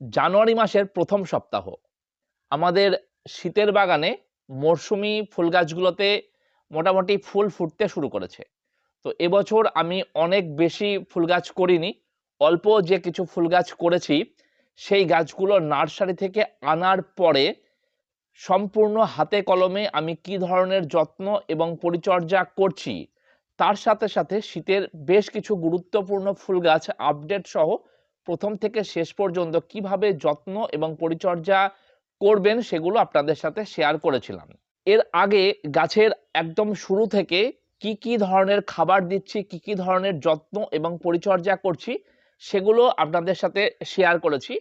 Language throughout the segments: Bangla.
জানুয়ারি মাসের প্রথম সপ্তাহ। আমাদের শীতের বাগানে মরশুমি ফুল গাছগুলোতে মোটামুটি ফুল ফুটতে শুরু করেছে। তো এবছর আমি অনেক বেশি ফুল গাছ করিনি, অল্প যে কিছু ফুল গাছ করেছি, সেই গাছগুলো নার্সারি থেকে আনার পরে সম্পূর্ণ হাতে কলমে আমি কি ধরনের যত্ন এবং পরিচর্যা করছি, তার সাথে সাথে শীতের বেশ কিছু গুরুত্বপূর্ণ ফুল গাছ আপডেট সহ প্রথম থেকে শেষ পর্যন্ত কীভাবে যত্ন এবং পরিচর্যা করবেন সেগুলো আপনাদের সাথে শেয়ার করেছিলাম। এর আগে গাছের একদম শুরু থেকে কি কি ধরনের খাবার দিচ্ছি, কি কি ধরনের যত্ন এবং পরিচর্যা করছি, সেগুলো আপনাদের সাথে শেয়ার করেছি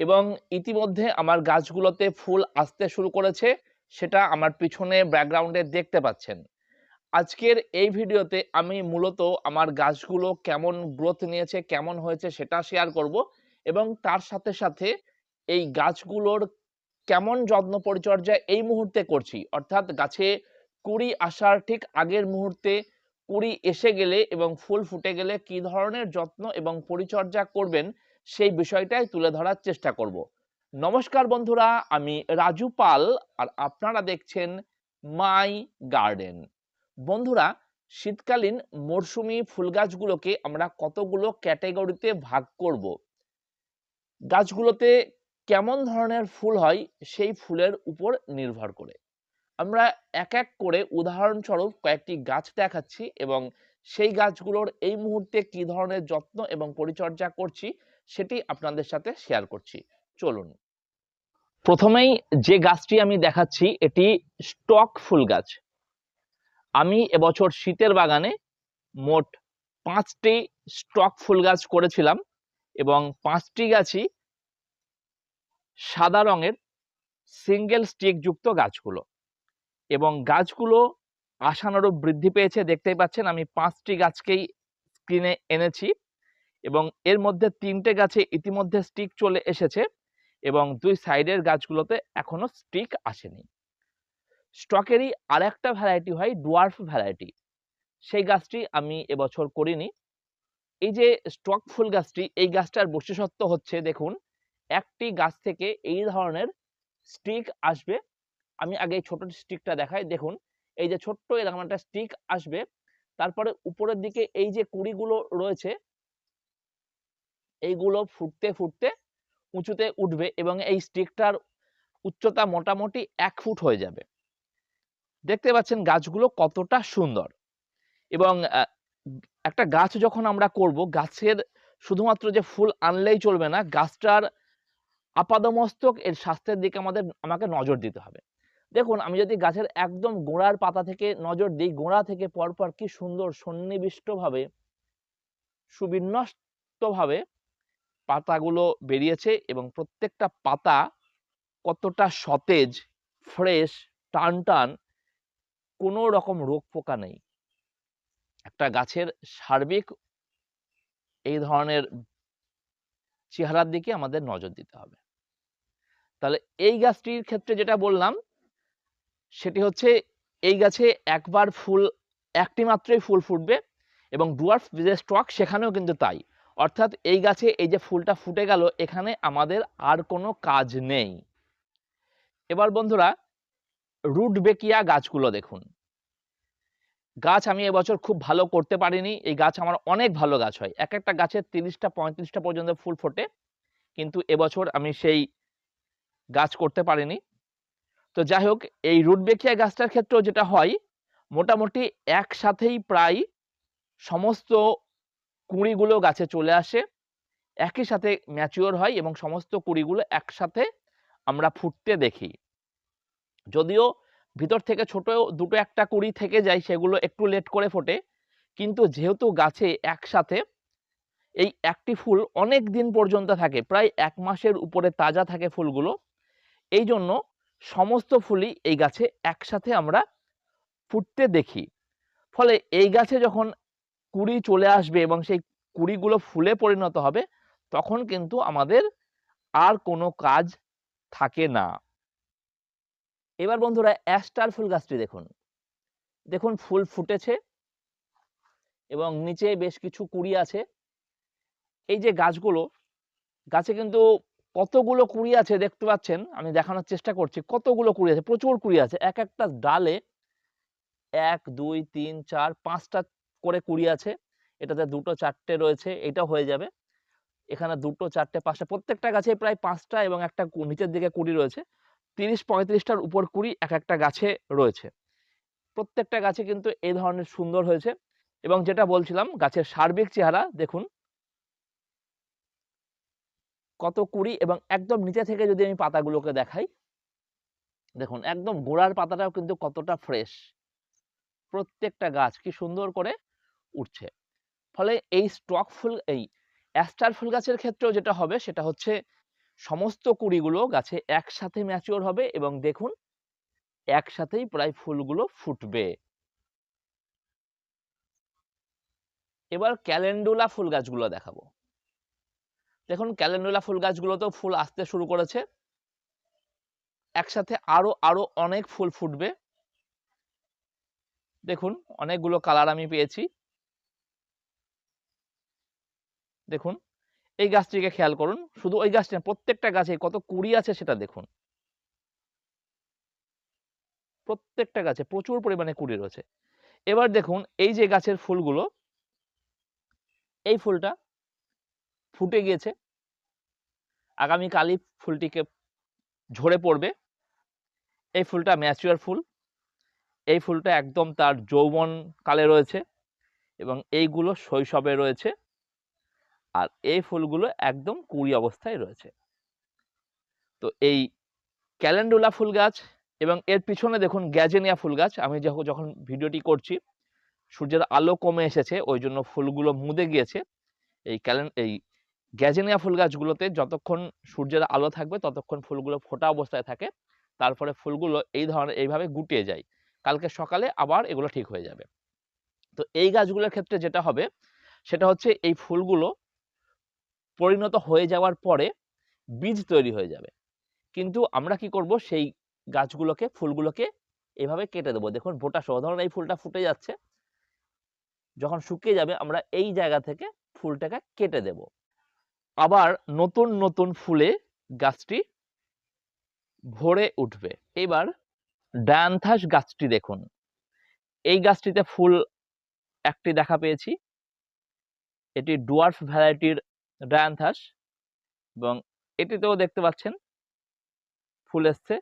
এবং ইতিমধ্যে আমার গাছগুলোতে ফুল আসতে শুরু করেছে, সেটা আমার পিছনে ব্যাকগ্রাউন্ডে দেখতে পাচ্ছেন। আজকের এই ভিডিওতে আমি মূলত আমার গাছগুলো কেমন গ্রোথ নিয়েছে, কেমন হয়েছে সেটা শেয়ার করব এবং তার সাথে সাথে এই গাছগুলোর কেমন যত্ন পরিচর্যা এই মুহূর্তে করছি। অর্থাৎ গাছে কুড়ি আসার ঠিক আগের মুহূর্তে কুড়ি এসে গেলে এবং ফুল ফুটে গেলে কি ধরনের যত্ন এবং পরিচর্যা করবেন সেই বিষয়টাই তুলে ধরার চেষ্টা করব। নমস্কার বন্ধুরা, আমি রাজু পাল আর আপনারা দেখছেন মাই গার্ডেন বন্ধুরা, শীতকালীন মরশুমি ফুল গাছগুলোকে আমরা কতগুলো ক্যাটাগরিতে ভাগ করব? গাছগুলোতে কেমন ধরনের ফুল হয় সেই ফুলের উপর নির্ভর করে। আমরা এক এক করে উদাহরণস্বরূপ কয়েকটি গাছ দেখাচ্ছি এবং সেই গাছগুলোর এই মুহূর্তে কি ধরনের যত্ন এবং পরিচর্যা করছি সেটি আপনাদের সাথে শেয়ার করছি। চলুন। প্রথমেই যে গাছটি আমি দেখাচ্ছি, এটি স্টক ফুল গাছ। আমি এবছর শীতের বাগানে মোট পাঁচটি স্টক ফুল গাছ করেছিলাম এবং পাঁচটি গাছই সাদা রঙের সিঙ্গেল স্টিক যুক্ত গাছগুলো। এবং গাছগুলো আশানুরূপ বৃদ্ধি পেয়েছে, দেখতেই পাচ্ছেন আমি পাঁচটি গাছকেই স্ক্রিনে এনেছি এবং এর মধ্যে তিনটে গাছে ইতিমধ্যে স্টিক চলে এসেছে এবং দুই সাইডের গাছগুলোতে এখনও স্টিক আসেনি। স্টকেরই আরেকটা ভ্যারাইটি হয় ডুয়ার্ফ ভ্যারাইটি সেই গাছটি আমি এবছর করিনি। এই যে স্টক ফুল গাছটি, এই গাছটার বৈশিষ্ট্য হচ্ছে দেখুন, একটি গাছ থেকে এই ধরনের স্টিক আসবে। আমি আগে ছোট স্টিকটা দেখাই। দেখুন, এই যে ছোট্ট এরকম একটা স্টিক আসবে। তারপরে উপরের দিকে এই যে কুড়িগুলো রয়েছে, এইগুলো ফুটতে ফুটতে উঁচুতে উঠবে এবং এই স্টিকটার উচ্চতা মোটামুটি এক ফুট হয়ে যাবে। দেখতে পাচ্ছেন গাছগুলো কতটা সুন্দর। এবং একটা গাছ যখন আমরা করব, গাছের শুধুমাত্র যে ফুল আনলেই চলবে না, গাছটার আপাদমস্তক এর স্বাস্থ্যের দিকে আমাদের, আমাকে নজর দিতে হবে। দেখুন, আমি যদি গাছের একদম গোড়ার পাতা থেকে নজর দিই, গোড়া থেকে পরপর কি সুন্দর সন্নিবিষ্টভাবে, সুবিন্যস্তভাবে পাতাগুলো বেরিয়েছে এবং প্রত্যেকটা পাতা কতটা সতেজ, ফ্রেশ টান টান কোনো রকম রোগ পোকা নেই। একটা গাছের সার্বিক এই ধরনের চেহারার দিকে আমাদের নজর দিতে হবে। তাহলে এই গাছটির ক্ষেত্রে যেটা বললাম, সেটি হচ্ছে এই গাছে একবার ফুল, একটি মাত্রই ফুল ফুটবে এবং ডুয়ার্ফ যে স্টক সেখানেও কিন্তু তাই। অর্থাৎ এই গাছে এই যে ফুলটা ফুটে গেল, এখানে আমাদের আর কোনো কাজ নেই। এবার বন্ধুরা রুট বেকিয়া গাছগুলো দেখুন। গাছ আমি এবছর খুব ভালো করতে পারিনি। এই গাছ আমার অনেক ভালো গাছ হয়। এক একটা গাছের তিরিশটা, পঁয়ত্রিশটা পর্যন্ত ফুল ফোটে। কিন্তু এবছর আমি সেই গাছ করতে পারিনি। তো যাই হোক, এই রুটবেকিয়া গাছটার ক্ষেত্রেও যেটা হয়, মোটামুটি একসাথেই প্রায় সমস্ত কুঁড়িগুলো গাছে চলে আসে। একই সাথে ম্যাচিওর হয় এবং সমস্ত কুঁড়িগুলো একসাথে আমরা ফুটতে দেখি। যদিও ভিতর থেকে ছোট দুটো একটা কুড়ি থেকে যায় সেগুলো একটু লেট করে ফোটে। কিন্তু যেহেতু গাছে একসাথে এই একটি ফুল অনেক দিন পর্যন্ত থাকে, প্রায় এক মাসের উপরে তাজা থাকে ফুলগুলো, এই জন্য সমস্ত ফুলই এই গাছে একসাথে আমরা ফুটতে দেখি। ফলে এই গাছে যখন কুড়ি চলে আসবে এবং সেই কুড়িগুলো ফুলে পরিণত হবে, তখন কিন্তু আমাদের আর কোনো কাজ থাকে না। এবার বন্ধুরা অ্যাস্টার ফুল গাছটি দেখুন। দেখুন, ফুল ফুটেছে এবং নিচে বেশ কিছু কুড়ি আছে। এই যে গাছগুলো, গাছে কিন্তু কতগুলো কুড়ি আছে দেখতে পাচ্ছেন? আমি দেখানোর চেষ্টা করছি, কতগুলো কুড়ি আছে? প্রচুর কুড়ি আছে। এক একটা ডালে এক, দুই, তিন, চার, পাঁচটা করে কুড়ি আছে। এটাতে দুটো, চারটে রয়েছে, এটা হয়ে যাবে। এখানে দুটো, চারটে, পাঁচটা, প্রত্যেকটা গাছে প্রায় পাঁচটা এবং একটা নিচের দিকে কুড়ি রয়েছে। তিরিশ পঁয়ত্রিশটার উপর কুড়ি এক একটা গাছে রয়েছে। প্রত্যেকটা গাছে কিন্তু এই ধরনের সুন্দর হয়েছে এবং যেটা বলছিলাম, গাছের সার্বিক চেহারা দেখুন। কত কুড়ি এবং একদম নিচে থেকে যদি আমি পাতাগুলোকে দেখাই, দেখুন একদম গোড়ার পাতাটাও কিন্তু কতটা ফ্রেশ। প্রত্যেকটা গাছ কি সুন্দর করে উঠছে। ফলে এই স্টক ফুল, এই অ্যাস্টার ফুল গাছের ক্ষেত্রেও যেটা হবে সেটা হচ্ছে সমস্ত কুড়িগুলো গাছে একসাথে ম্যাচিওর হবে এবং দেখুন, একসাথেই প্রায় ফুলগুলো ফুটবে। এবার ক্যালেন্ডুলা ফুল গাছগুলো দেখাবো। দেখুন ক্যালেন্ডুলা ফুল গাছগুলোতেও ফুল আসতে শুরু করেছে। একসাথে আরও আরও অনেক ফুল ফুটবে। দেখুন, অনেকগুলো কালার আমি পেয়েছি। দেখুন এই গাছটিকে খেয়াল করুন। শুধু ওই গাছটি প্রত্যেকটা গাছে কত কুড়ি আছে সেটা দেখুন। প্রত্যেকটা গাছে প্রচুর পরিমাণে কুড়ি রয়েছে। এবার দেখুন, এই যে গাছের ফুলগুলো, এই ফুলটা ফুটে গিয়েছে। আগামীকালই ফুলটিকে ঝরে পড়বে। এই ফুলটা ম্যাচিওর ফুল। এই ফুলটা একদম তার যৌবন কালে রয়েছে এবং এইগুলো শৈশবে রয়েছে। আর এই ফুলগুলো একদম কুড়ি অবস্থায় রয়েছে। তো এই ক্যালেন্ডুলা ফুল গাছ এবং এর পিছনে দেখুন গ্যাজেনিয়া ফুল গাছ, আমি যখন যখন ভিডিওটি করছি, সূর্যের আলো কমে এসেছে, ওই জন্য ফুলগুলো মুদে গিয়েছে। এই ক্যালেন, এই গ্যাজেনিয়া ফুল গাছগুলোতে যতক্ষণ সূর্যের আলো থাকবে, ততক্ষণ ফুলগুলো ফোটা অবস্থায় থাকে। তারপরে ফুলগুলো এই ধরনের, এইভাবে গুটিয়ে যায়। কালকে সকালে আবার এগুলো ঠিক হয়ে যাবে। তো এই গাছগুলোর ক্ষেত্রে যেটা হবে, সেটা হচ্ছে এই ফুলগুলো পরিণত হয়ে যাওয়ার পরে বীজ তৈরি হয়ে যাবে। কিন্তু আমরা কি করব? সেই গাছগুলোকে, ফুলগুলোকে এভাবে কেটে দেবো। দেখুন বোটা সহ। ধরুন, এই ফুলটা ফুটে যাচ্ছে। যখন শুকিয়ে যাবে, আমরা এই জায়গা থেকে ফুলটাকে কেটে দেব। আবার নতুন নতুন ফুলে গাছটি ভরে উঠবে। এবার ডায়ান্থাস গাছটি দেখুন। এই গাছটিতে ফুল একটি দেখা পেয়েছি। এটি ডুয়ার্ফ ভ্যারাইটির ডায়ান্থাস এবং এটিতেও দেখতে পাচ্ছেন ফুল এসছে।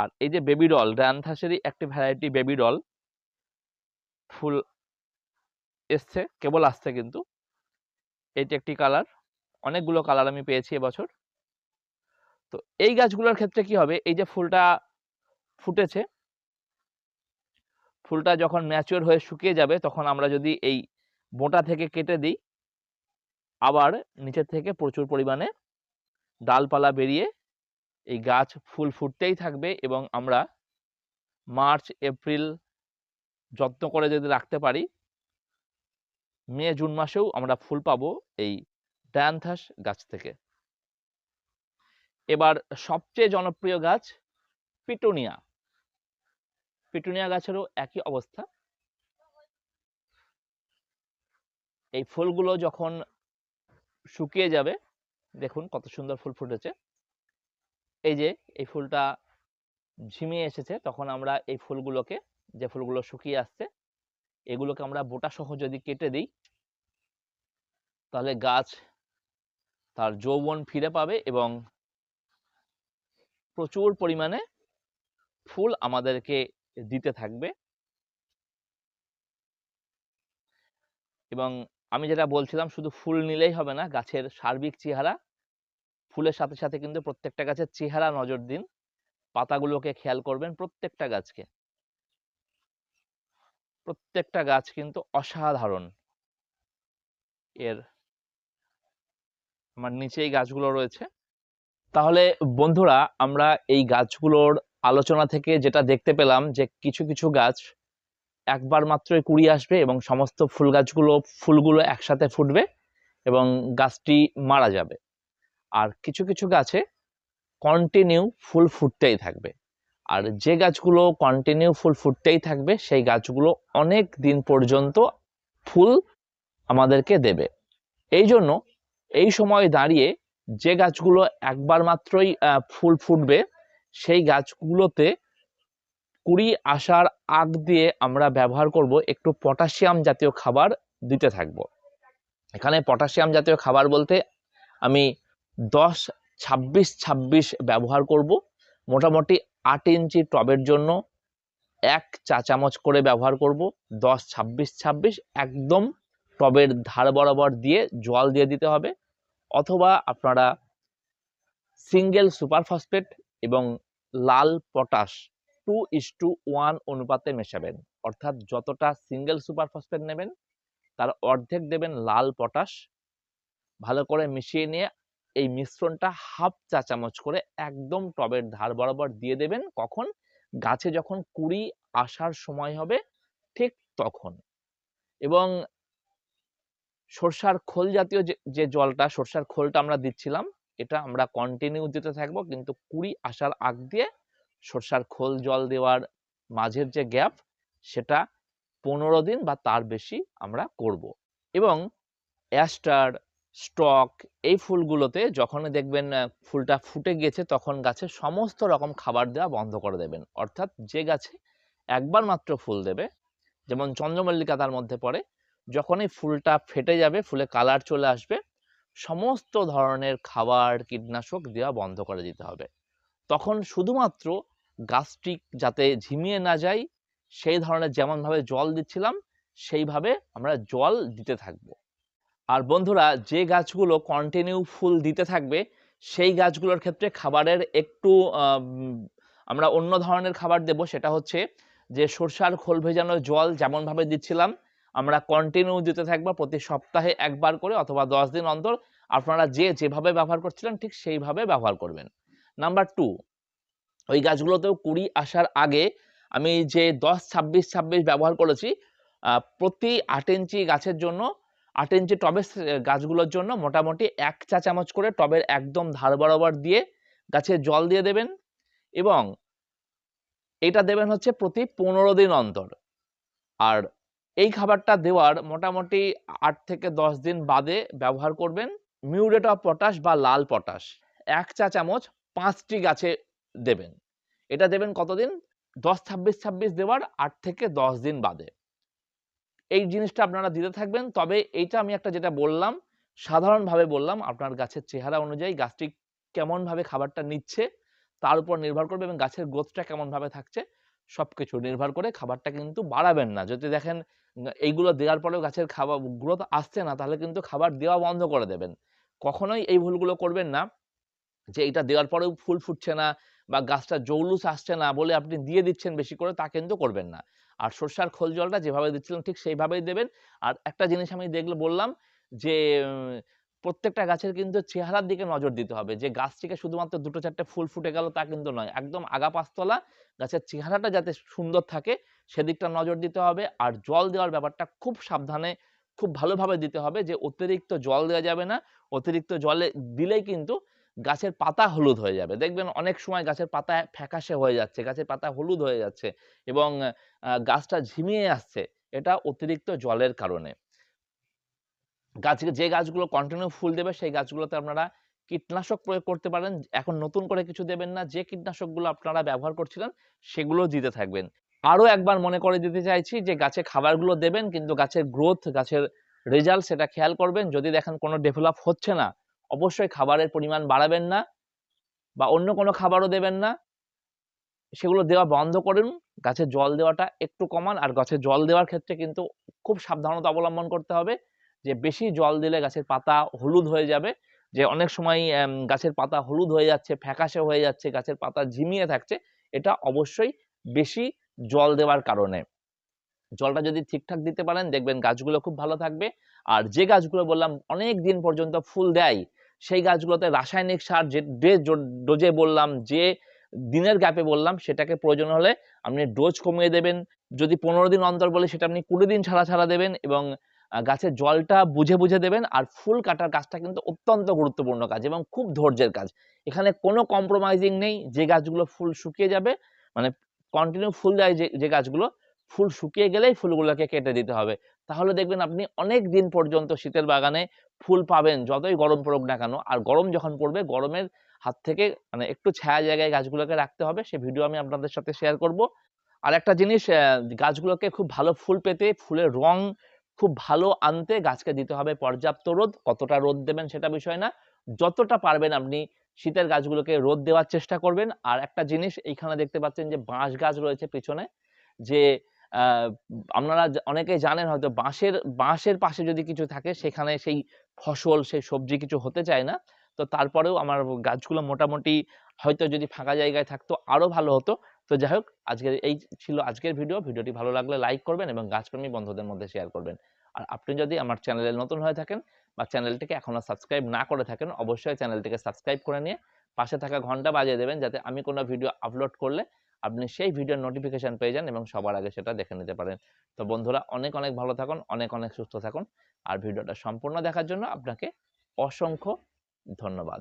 আর এই যে বেবি ডল ডায়ান্থাসেরই একটি ভ্যারাইটি বেবি ডল ফুল এসছে, কেবল আসছে কিন্তু। এটি একটি কালার অনেকগুলো কালার আমি পেয়েছি এবছর। তো এই গাছগুলোর ক্ষেত্রে কি হবে? এই যে ফুলটা ফুটেছে, ফুলটা যখন ম্যাচিওর হয়ে শুকিয়ে যাবে, তখন আমরা যদি এই বোঁটা থেকে কেটে দিই আবার নিচের থেকে প্রচুর পরিমাণে ডালপালা বেরিয়ে এই গাছ ফুল ফুটতেই থাকবে এবং আমরা মার্চ, এপ্রিল যত্ন করে যদি রাখতে পারি, মে, জুন মাসেও আমরা ফুল পাবো এই ডায়ান্থাস গাছ থেকে। এবার সবচেয়ে জনপ্রিয় গাছ পিটুনিয়া। পিটুনিয়া গাছেরও একই অবস্থা। এই ফুলগুলো যখন শুকিয়ে যাবে। দেখুন কত সুন্দর ফুল ফুটেছে। এই যে, এই ফুলটা ঝিমিয়ে এসেছে, তখন আমরা এই ফুলগুলোকে, যে ফুলগুলো শুকিয়ে আসছে, এগুলোকে আমরা বোটা সহ যদি কেটে দিই, তাহলে গাছ তার যৌবন ফিরে পাবে এবং প্রচুর পরিমাণে ফুল আমাদেরকে দিতে থাকবে। এবং আমি যেটা বলছিলাম শুধু ফুল নিলেই হবে না, গাছের সার্বিক চেহারা, ফুলের সাথে সাথে কিন্তু প্রত্যেকটা গাছের চেহারা নজর দিন। পাতাগুলোকে খেয়াল করবেন প্রত্যেকটা গাছকে। প্রত্যেকটা গাছ কিন্তু অসাধারণ। এর আমার নিচে এই গাছগুলো রয়েছে। তাহলে বন্ধুরা, আমরা এই গাছগুলোর আলোচনা থেকে যেটা দেখতে পেলাম যে কিছু কিছু গাছ একবার মাত্রই কুড়ি আসবে এবং সমস্ত ফুল গাছগুলো, ফুলগুলো একসাথে ফুটবে এবং গাছটি মারা যাবে। আর কিছু কিছু গাছে কন্টিনিউ ফুল ফুটতেই থাকবে। আর যে গাছগুলো কন্টিনিউ ফুল ফুটতেই থাকবে, সেই গাছগুলো অনেক দিন পর্যন্ত ফুল আমাদেরকে দেবে। এই জন্য এই সময় দাঁড়িয়ে যে গাছগুলো একবার মাত্রই ফুল ফুটবে, সেই গাছগুলোতে কুড়ি আসার আগ দিয়ে আমরা ব্যবহার করব একটু পটাশিয়াম জাতীয় খাবার দিতে থাকব। এখানে পটাশিয়াম জাতীয় খাবার বলতে আমি দশ, ছাব্বিশ ছাব্বিশ ব্যবহার করব। মোটামুটি আট ইঞ্চি টবের জন্য এক চা চামচ করে ব্যবহার করব। দশ, ছাব্বিশ ছাব্বিশ একদম টবের ধার বরাবর দিয়ে জল দিয়ে দিতে হবে। অথবা আপনারা সিঙ্গেল সুপার ফসফেট এবং লাল potash two is to one অনুপাতে মেশাবেন। অর্থাৎ যতটা সিঙ্গেল সুপার ফসফেট নেবেন, তার অর্ধেক দেবেন লাল পটাশ ভালো করে মিশিয়ে নিয়ে এই মিশ্রণটা হাফ চা চামচ করে একদম টবের ধার বরাবর দিয়ে দেবেন। কখন? গাছে যখন কুড়ি আসার সময় হবে, ঠিক তখন। এবং সরষার খোল জাতীয় যে জলটা, সরষার খোলটা আমরা দিচ্ছিলাম, এটা আমরা কন্টিনিউ দিতে থাকব, কিন্তু কুড়ি আসার আগ দিয়ে সরষার খোল জল দেওয়ার মাঝের যে গ্যাপ সেটা পনেরো দিন বা তার বেশি আমরা করব। এবং অ্যাস্টার স্টক এই ফুলগুলোতে যখন দেখবেন ফুলটা ফুটে গিয়েছে তখন গাছে সমস্ত রকম খাবার দেওয়া বন্ধ করে দেবেন। অর্থাৎ যে গাছে একবার মাত্র ফুল দেবে, যেমন চন্দ্রমল্লিকা তার মধ্যে পড়ে, যখনই ফুলটা ফেটে যাবে, ফুলে কালার চলে আসবে, সমস্ত ধরনের খাবার, কীটনাশক দেওয়া বন্ধ করে দিতে হবে। তখন শুধুমাত্র গাছটি যাতে ঝিমিয়ে না যায় সেই ধরনের যেমনভাবে জল দিচ্ছিলাম, সেইভাবে আমরা জল দিতে থাকব। আর বন্ধুরা, যে গাছগুলো কন্টিনিউ ফুল দিতে থাকবে, সেই গাছগুলোর ক্ষেত্রে খাবারের একটু আমরা অন্য ধরনের খাবার দেব, সেটা হচ্ছে যে সরষার খোল ভেজানো জল যেমনভাবে দিচ্ছিলাম, আমরা কন্টিনিউ দিতে থাকব প্রতি সপ্তাহে একবার করে অথবা দশ দিন অন্তর। আপনারা যে যেভাবে ব্যবহার করছিলেন, ঠিক সেইভাবে ব্যবহার করবেন। নাম্বার টু ওই গাছগুলোতেও কুড়ি আসার আগে আমি যে দশ, ছাব্বিশ ছাব্বিশ ব্যবহার করেছি প্রতি আট ইঞ্চি গাছের জন্য, আট ইঞ্চি টবের গাছগুলোর জন্য মোটামুটি এক চা চামচ করে টবের একদম ধার বরাবর দিয়ে গাছে জল দিয়ে দেবেন এবং এটা দেবেন হচ্ছে প্রতি পনেরো দিন অন্তর। আর এই খাবারটা দেওয়ার মোটামুটি আট থেকে দশ দিন বাদে ব্যবহার করবেন মিউরেট অফ পটাশ বা লাল পটাশ। এক চা চামচ পাঁচটি গাছে দেবেন। এটা দেবেন কতদিন? দশ, ছাব্বিশ ছাব্বিশ দেওয়ার আট থেকে দশ দিন বাদে। এই জিনিসটা আপনারা দিতে থাকবেন। তবে এইটা আমি একটা যেটা বললাম, সাধারণভাবে বললাম, আপনার গাছের চেহারা অনুযায়ী গাছটি কেমনভাবে খাবারটা নিচ্ছে, তার উপর নির্ভর করবে এবং গাছের গ্রোথটা কেমনভাবে থাকছে, সবকিছু নির্ভর করে খাবারটা কিন্তু বাড়াবেন না। যদি দেখেন, এইগুলো দেওয়ার পরেও গাছের খাবার গ্রোথ আসছে না, তাহলে কিন্তু খাবার দেওয়া বন্ধ করে দেবেন। কখনোই এই ভুলগুলো করবেন না। যে এটা দেওয়ার পরেও ফুল ফুটছে না বা গাছটা জৌলুস আসছে না বলে আপনি দিয়ে দিচ্ছেন বেশি করে, তা কিন্তু করবেন না। আর সর্ষার খোল জলটা যেভাবে দিচ্ছিলেন ঠিক সেইভাবেই দেবেন। আর একটা জিনিস আমি দেখলে বললাম যে প্রত্যেকটা গাছের কিন্তু চেহারার দিকে নজর দিতে হবে। যে গাছটিকে শুধুমাত্র দুটো চারটে ফুল ফুটে গেল তা কিন্তু নয়, একদম আগা পাঁচতলা গাছের চেহারাটা যাতে সুন্দর থাকে সেদিকটা নজর দিতে হবে। আর জল দেওয়ার ব্যাপারটা খুব সাবধানে, খুব ভালোভাবে দিতে হবে যে অতিরিক্ত জল দেওয়া যাবে না। অতিরিক্ত জলে দিলেই কিন্তু গাছের পাতা হলুদ হয়ে যাবে। দেখবেন অনেক সময় গাছের পাতা ফ্যাকাশে হয়ে যাচ্ছে, গাছের পাতা হলুদ হয়ে যাচ্ছে এবং গাছটা ঝিমিয়ে আসছে, এটা অতিরিক্ত জলের কারণে। গাছ, যে গাছগুলো কন্টিনিউ ফুল দেবে, সেই গাছগুলোতে আপনারা কীটনাশক প্রয়োগ করতে পারেন। এখন নতুন করে কিছু দেবেন না, যে কীটনাশকগুলো আপনারা ব্যবহার করছিলেন সেগুলো দিতে থাকবেন। আরও একবার মনে করে দিতে চাইছি যে, গাছে খাবারগুলো দেবেন, কিন্তু গাছের গ্রোথ গাছের রেজাল্ট সেটা খেয়াল করবেন। যদি দেখেন কোনো ডেভেলপ হচ্ছে না অবশ্যই খাবারের পরিমাণ বাড়াবেন না বা অন্য কোনো খাবারও দেবেন না। সেগুলো দেওয়া বন্ধ করুন, গাছে জল দেওয়াটা একটু কমান আর গাছে জল দেওয়ার ক্ষেত্রে কিন্তু খুব সাবধানতা অবলম্বন করতে হবে যে বেশি জল দিলে গাছের পাতা হলুদ হয়ে যাবে। যে অনেক সময় গাছের পাতা হলুদ হয়ে যাচ্ছে, ফ্যাকাশে হয়ে যাচ্ছে, গাছের পাতা ঝিমিয়ে থাকছে, এটা অবশ্যই বেশি জল দেওয়ার কারণে। জলটা যদি ঠিকঠাক দিতে পারেন, দেখবেন গাছগুলো খুব ভালো থাকবে। আর যে গাছগুলো বললাম, অনেক দিন পর্যন্ত ফুল দেয় সেই গাছগুলোতে রাসায়নিক সার যে ডোজে বললাম, যে দিনের গ্যাপে বললাম, সেটাকে প্রয়োজন হলে আপনি ডোজ কমিয়ে দেবেন। যদি পনেরো দিন অন্তর বলে, সেটা আপনি কুড়ি দিন ছাড়া ছাড়া দেবেন এবং গাছের জলটা বুঝে বুঝে দেবেন আর ফুল কাটার কাজটা কিন্তু অত্যন্ত গুরুত্বপূর্ণ কাজ এবং খুব ধৈর্যের কাজ। এখানে কোনো কম্প্রোমাইজিং নেই, যে গাছগুলো ফুল শুকিয়ে যাবে মানে কন্টিনিউ ফুল দেয় যে যে গাছগুলো ফুল শুকিয়ে গেলেই ফুলগুলোকে কেটে দিতে হবে। তাহলে দেখবেন আপনি অনেক দিন পর্যন্ত শীতের বাগানে ফুল পাবেন, যতই গরম পড়ুক না কেন। আর গরম যখন পড়বে, গরমের হাত থেকে মানে একটু ছায়া জায়গায় গাছগুলোকে রাখতে হবে। সে ভিডিও আমি আপনাদের সাথে শেয়ার করব। আর একটা জিনিস গাছগুলোকে খুব ভালো ফুল পেতে, ফুলের রং খুব ভালো আনতে গাছকে দিতে হবে পর্যাপ্ত রোদ। কতটা রোদ দেবেন সেটা বিষয় না। যতটা পারবেন আপনি শীতের গাছগুলোকে রোদ দেওয়ার চেষ্টা করবেন। আর একটা জিনিস, এইখানে দেখতে পাচ্ছেন যে বাঁশ গাছ রয়েছে পিছনে, যে আপনারা অনেকেই জানেন হয়তো বাঁশের বাঁশের পাশে যদি কিছু থাকে সেখানে সেই ফসল, সেই সবজি কিছু হতে চায় না। তো তারপরেও আমার গাছগুলো মোটামুটি হয়তো যদি ফাঁকা জায়গায় থাকতো আরও ভালো হতো। তো যাই হোক, আজকের এই ছিল আজকের ভিডিও। ভিডিওটি ভালো লাগলে লাইক করবেন এবং গাছপ্রেমী বন্ধুদের মধ্যে শেয়ার করবেন। আর আপনি যদি আমার চ্যানেলে নতুন হয়ে থাকেন বা চ্যানেলটিকে এখনও সাবস্ক্রাইব না করে থাকেন, অবশ্যই চ্যানেলটিকে সাবস্ক্রাইব করে নিয়ে পাশে থাকা ঘণ্টা বাজিয়ে দেবেন যাতে আমি কোনো ভিডিও আপলোড করলে আপনি সেই ভিডিওর নোটিফিকেশান পেয়ে যান এবং সবার আগে সেটা দেখে নিতে পারেন। তো বন্ধুরা, অনেক অনেক ভালো থাকুন, অনেক অনেক সুস্থ থাকুন। আর ভিডিওটা সম্পূর্ণ দেখার জন্য আপনাকে অসংখ্য ধন্যবাদ।